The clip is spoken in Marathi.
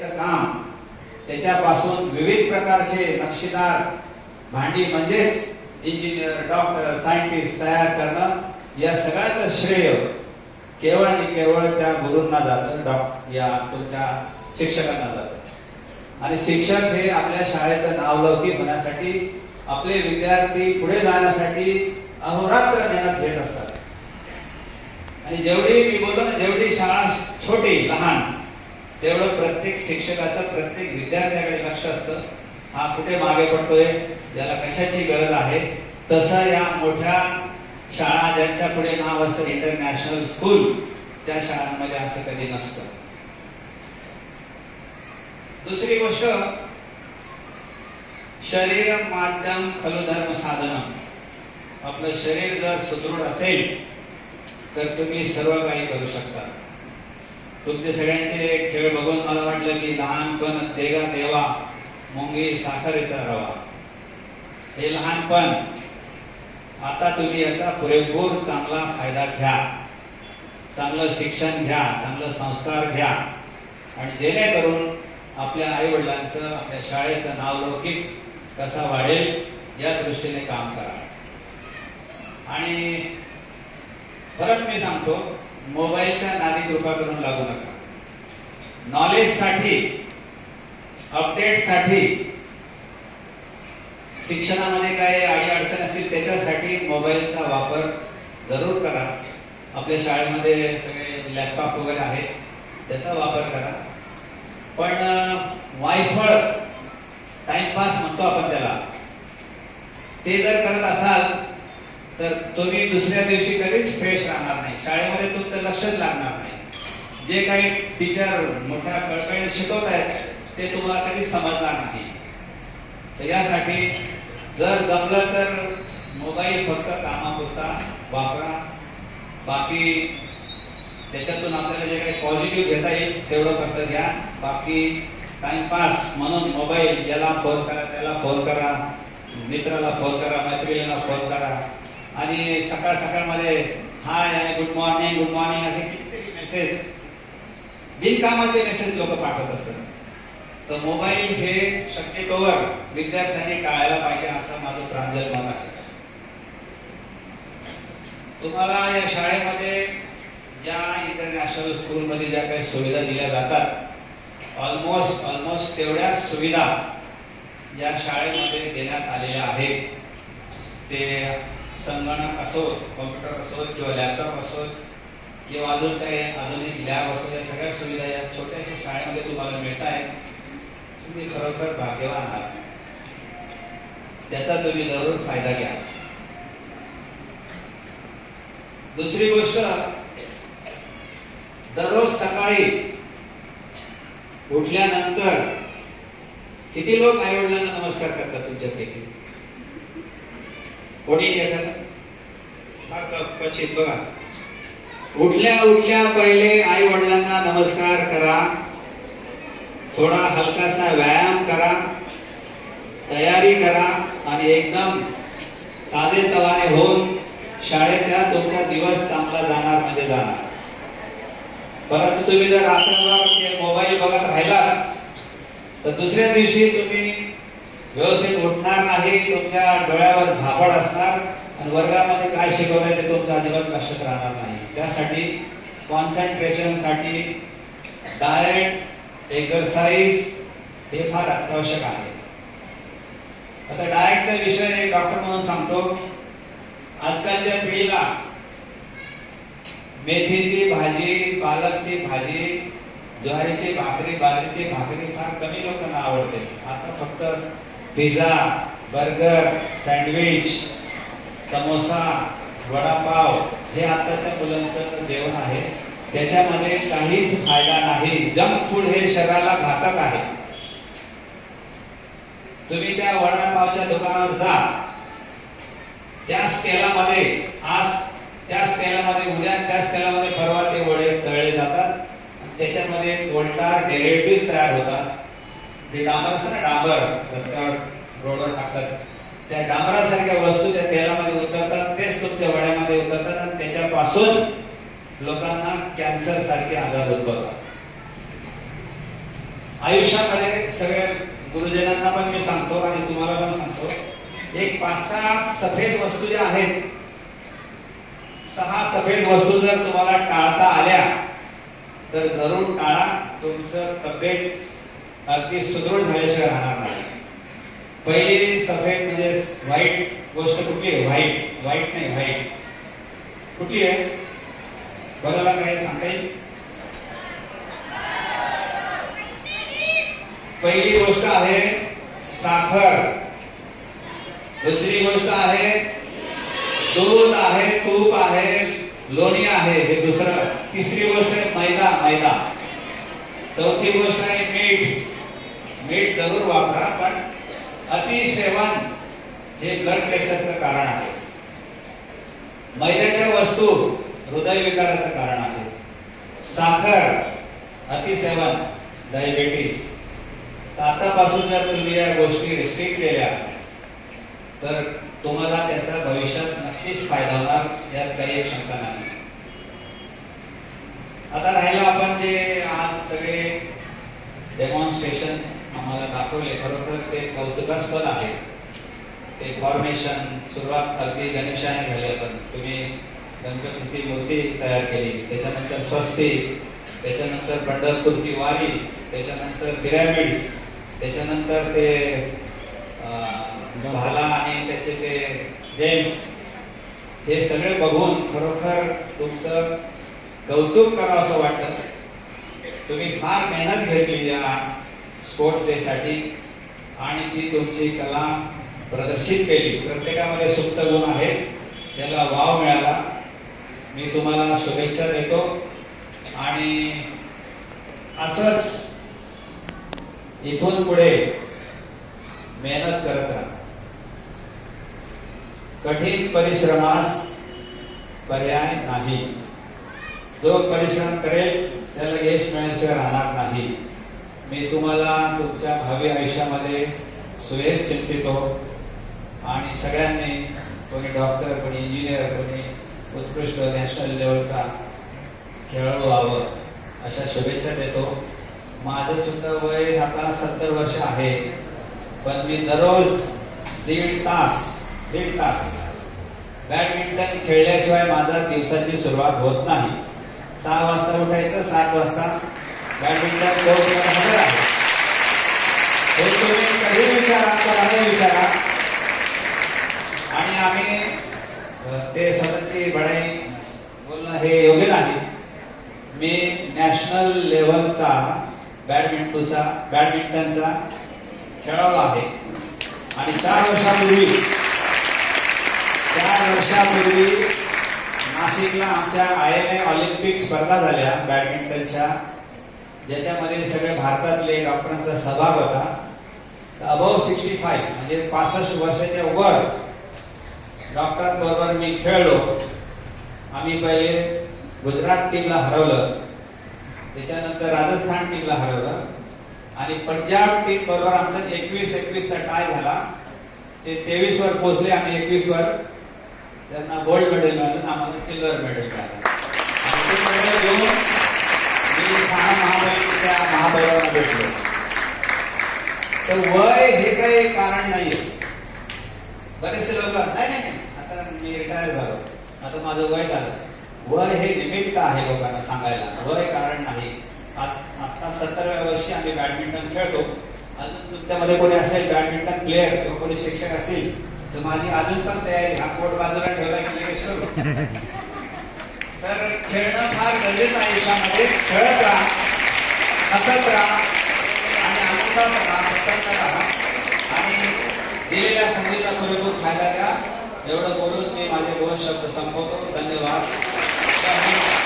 याचं काम. त्याच्यापासून विविध प्रकारचे नक्षीदार भांडी म्हणजेच इंजिनियर डॉक्टर सायंटिस्ट तयार करणं या सगळ्याचं श्रेय केवळ आणि केवळ त्या गुरूंना जातं डॉक्टर या तुमच्या शिक्षकांना जातं. आणि शिक्षक हे आपल्या शाळेचं नावलौकिक होण्यासाठी आपले विद्यार्थी पुढे जाण्यासाठी अहोरात्र मेहनत घेत असतात. आणि जेवढी मी बोलतो ना जेवढी शाळा छोटी लहान तेवढं प्रत्येक शिक्षकाचं प्रत्येक विद्यार्थ्याकडे लक्ष असतं. हा कुठे मागे पडतोय ज्याला कशाची गरज आहे तसं या मोठ्या शाळा ज्यांच्या पुढे नाव असतं इंटरनॅशनल स्कूल त्या शाळांमध्ये असं कधी नसतं. दुसरी गोष्ट शरीर माध्यम खलुधर्म साधन. आपलं शरीर जर सुदृढ असेल तर तुम्ही सर्व काही करू शकता. तुमचे सगळ्यांचे खेळ बघून मला वाटलं की लहानपण देगा देवा मुंगी साखरेचा रवा. हे लहानपण आता तुम्ही याचा पुरेपूर चांगला फायदा घ्या. चांगलं शिक्षण घ्या चांगलं संस्कार घ्या. आणि जेणेकरून आपल्या आई वडिलांचं आपल्या शाळेचं नाव लौकिक कसा वाढेल या दृष्टीने काम करा. आणि परत मी सांगतो मोबाईलच्या नादी कृपा करून लागू नका. नॉलेजसाठी अपडेटसाठी शिक्षणामध्ये काय अडी अडचण असेल त्याच्यासाठी मोबाईलचा वापर जरूर करा. आपल्या शाळेमध्ये सगळे लॅपटॉप वगैरे आहेत त्याचा वापर करा. पण वायफळ टाइमपास म्हणतो आपण त्याला. ते जर करत असाल तर तुम्ही दुसऱ्या दिवशी कधीच फ्रेश राहणार नाही. शाळेमध्ये तुमचं लक्षच लागणार नाही. जे काही टीचर मोठ्या कळकळीने शिकवत आहेत ते तुम्हाला कधी समजणार नाही. तर यासाठी जर जमलं तर मोबाईल फक्त कामापुरता वापरा. बाकी त्याच्यातून आपल्याला जे काही पॉझिटिव्ह घेता येईल तेवढं फक्त घ्या. बाकी टाइमपास म्हणून मोबाईल याला फोन करा त्याला फोन करा. मित्राला फोन करा मैत्रिणीला फोन करा. आणि सकाळ सकाळमध्ये हाय आणि गुड मॉर्निंग गुड मॉर्निंग असे कितीतरी मेसेज बिनकामाचे मेसेज लोक पाठवत असतात. तर मोबाईल हे शक्यतोवर विद्यार्थ्यांनी टाळायला पाहिजे असं माझं प्रांजल मत आहे. तुम्हाला या शाळेमध्ये ज्या इंटरनॅशनल स्कूलमध्ये ज्या काही सुविधा दिल्या जातात ऑलमोस्ट ऑलमोस्ट तेवढ्याच सुविधा या शाळेमध्ये देण्यात आलेल्या आहेत. ते संगणक असो कॉम्प्युटर असो किंवा लॅपटॉप असो किंवा अजून काही आधुनिक लॅब असो या सगळ्या सुविधा या छोट्याशा शाळेमध्ये तुम्हाला मिळत आहेत. तुम्ही खरोखर भाग्यवान आहात. त्याचा तुम्ही जरूर फायदा घ्या. दुसरी गोष्ट दररोज सकाळी उठल्यानंतर किती लोक आईवडिलांना नमस्कार करतात तुमच्यापैकी? कोणी एखादा फार क्वचित बघा. उठल्या उठल्या पहिले आई वडिलांना नमस्कार करा. थोडा हलकासा व्यायाम करा. तयारी करा आणि एकदम ताजे तवाने होऊन शाळेचा तुमचा दिवस चांगला जाणार म्हणजे जाणार. परंतु तुम्ही जर रात्रभर ते मोबाईल बघत राहिला तर दुसऱ्या दिवशी तुम्ही व्यवस्थित उठणार नाही तुमच्या डोळ्यावर झापड असणार आणि वर्गामध्ये काय शिकवलंय ते तुमचं अजिबात लक्षात राहणार नाही. त्यासाठी कॉन्सन्ट्रेशनसाठी डाएट एक्झरसाईज हे फार अत्यावश्यक आहे. आता डाएटचा विषय एक डॉक्टर म्हणून सांगतो. आजकालच्या पिढीला मेथीची भाजी पालकची भाजी ज्वारीची भाकरी बाजरीची भाकरी फार कमी लोकांना आवडते. आता फक्त pizza burger sandwich samosa vada pav हे आताच्या मुलांचं जेवण आहे. त्याच्यामध्ये काहीच फायदा नाही. जंक फूड हे शरीराला घातक आहे. तुम्ही त्या वडापावच्या दुकानावर जा. त्याच तेलामध्ये आज त्याच तेलामध्ये उद्या त्याच तेलामध्ये परवा ते वडे तळले जातात. त्याच्यामध्ये कोलटार डेरेटिव्ह तयार होतात. जे डांबर असतं ना डांबर रस्त्यावर रोडवर टाकतात त्या डांबरासारख्या वस्तू त्या तेलामध्ये उतरतात तेच तुमच्या वड्यामध्ये उतरतात आणि त्याच्यापासून लोकांना कॅन्सर सारखे आजार उद्भवतात. आयुष्यामध्ये सगळ्या गुरुजनांना पण मी सांगतो आणि तुम्हाला पण सांगतो एक पाच सहा सफेद वस्तू ज्या आहेत सहा सफेद वस्तू जर तुम्हाला टाळता आल्या तर जरूर टाळा. तुमचं तब्येत अगदी सुदृढ झाल्याशिवाय राहणार नाही. पहिली सफेद म्हणजे व्हाईट गोष्ट कुठली आहे? व्हाईट व्हाईट नाही व्हाईट कुठली आहे? बघायला काय सांगता येईल? पहिली गोष्ट आहे साखर. दुसरी गोष्ट आहे दूध आहे तूप आहे लोणी आहे हे दुसरं. तिसरी गोष्ट आहे मैदा मैदा. चौथी गोष्ट आहे मीठ. मीठ जरूर वापरा पण अतिसेवन हे ब्लड प्रेशरचं कारण आहे. मैद्याच्या वस्तू हृदयविकाराचं कारण आहे. साखर अतिसेवन डायबेटीस तर आतापासून जर तुम्ही या गोष्टी रिस्ट्रिक्ट केल्या तर तुम्हाला त्याचा भविष्यात नक्कीच फायदा होणार यात काही एक शंका नाही. आता राहिलं आपण जे आज सगळे डेमॉन्स्ट्रेशन आम्हाला दाखवले खरोखर ते कौतुकास्पद आहे. ते फॉर्मेशन सुरुवात अगदी गणेशाने झाली आपण तुम्ही गणपतीची मूर्ती तयार केली त्याच्यानंतर स्वस्ती त्याच्यानंतर पंढरपूरची वारी त्याच्यानंतर पिरॅमिड्स त्याच्यानंतर ते भाला आणि त्याचे ते गेम्स हे सगळे बघून खरोखर तुमचं कौतुक करावं असं वाटतं. तुम्ही फार मेहनत घेतली या स्पोर्ट डेसाठी आणि ती तुमची कला प्रदर्शित केली. प्रत्येकामध्ये सुप्त गुण आहेत. त्याला वाव मिळाला. मी तुम्हाला शुभेच्छा देतो. आणि असंच इथून पुढे मेहनत करत राहा. कठीण परिश्रमास पर्याय नाही. जो परिश्रम करेल त्याला यश मिळाल्याशिवाय राहणार नाही. मी तुम्हाला तुमच्या भावी आयुष्यामध्ये सुयश चिंतितो आणि सगळ्यांनी कोणी डॉक्टर कोणी इंजिनियर कोणी उत्कृष्ट नॅशनल लेवलचा खेळाडू व्हावं अशा शुभेच्छा देतो. माझं सुद्धा वय आता सत्तर वर्ष आहे पण मी दररोज दीड तास दीड तास बॅडमिंटन खेळल्याशिवाय माझा दिवसाची सुरुवात होत नाही. सहा वाजता उठायचं सात वाजता बॅडमिंटन कोर्टवर हजर आहे हे तुम्ही कधी विचारा कोणाला विचारा आणि आम्ही ते स्वतःची बढाई बोलणं हे योग्य नाही मी नॅशनल लेवलचा बॅडमिंटनचा बॅडमिंटनचा खेळाडू आहे आणि चार वर्षापूर्वी चार वर्षापूर्वी नाशिकला आमच्या आय एम ए ऑलिम्पिक स्पर्धा झाल्या बॅडमिंटनच्या ज्याच्यामध्ये सगळे भारतातले डॉक्टरांचा सहभाग होता. अबाव सिक्स्टी फाईव्ह म्हणजे पासष्ट वर्षाच्या वर डॉक्टरांबरोबर मी खेळलो. आम्ही पहिले गुजरात टीमला हरवलं. त्याच्यानंतर राजस्थान टीमला हरवलं. आणि पंजाब टीम बरोबर आमचा एकवीस एकवीसचा टाय झाला. ते तेवीस वर पोहोचले आणि एकवीस वर त्यांना गोल्ड मेडल मिळालं आम्हाला सिल्वर मेडल मिळालं आणि ते मेडल घेऊन मी ठाणा भेटलो तर वय हे काही कारण नाहीये. बरेचसे लोक नाही नाही आता मी रिटायर झालो. आता माझं वय झालं. वय हे निमित्त आहे लोकांना सांगायला. वय कारण नाही. आता सत्तरव्या वर्षी आम्ही बॅडमिंटन खेळतो. अजून तुमच्यामध्ये कोणी असेल बॅडमिंटन प्लेअर किंवा कोणी शिक्षक असतील तर माझी अजून पण तयारी हा कोट बाजूला ठेवला की लगेच तर खेळणं फार गरजेचं आहे आयुष्यामध्ये खेळत राहा. हसत राहा. आणि आनंदात राहा. प्रसन्न राहा. आणि दिलेल्या संधीचा पुरेपूर खायला द्या. एवढं बोलून मी माझे दोन शब्द संपवतो. धन्यवाद.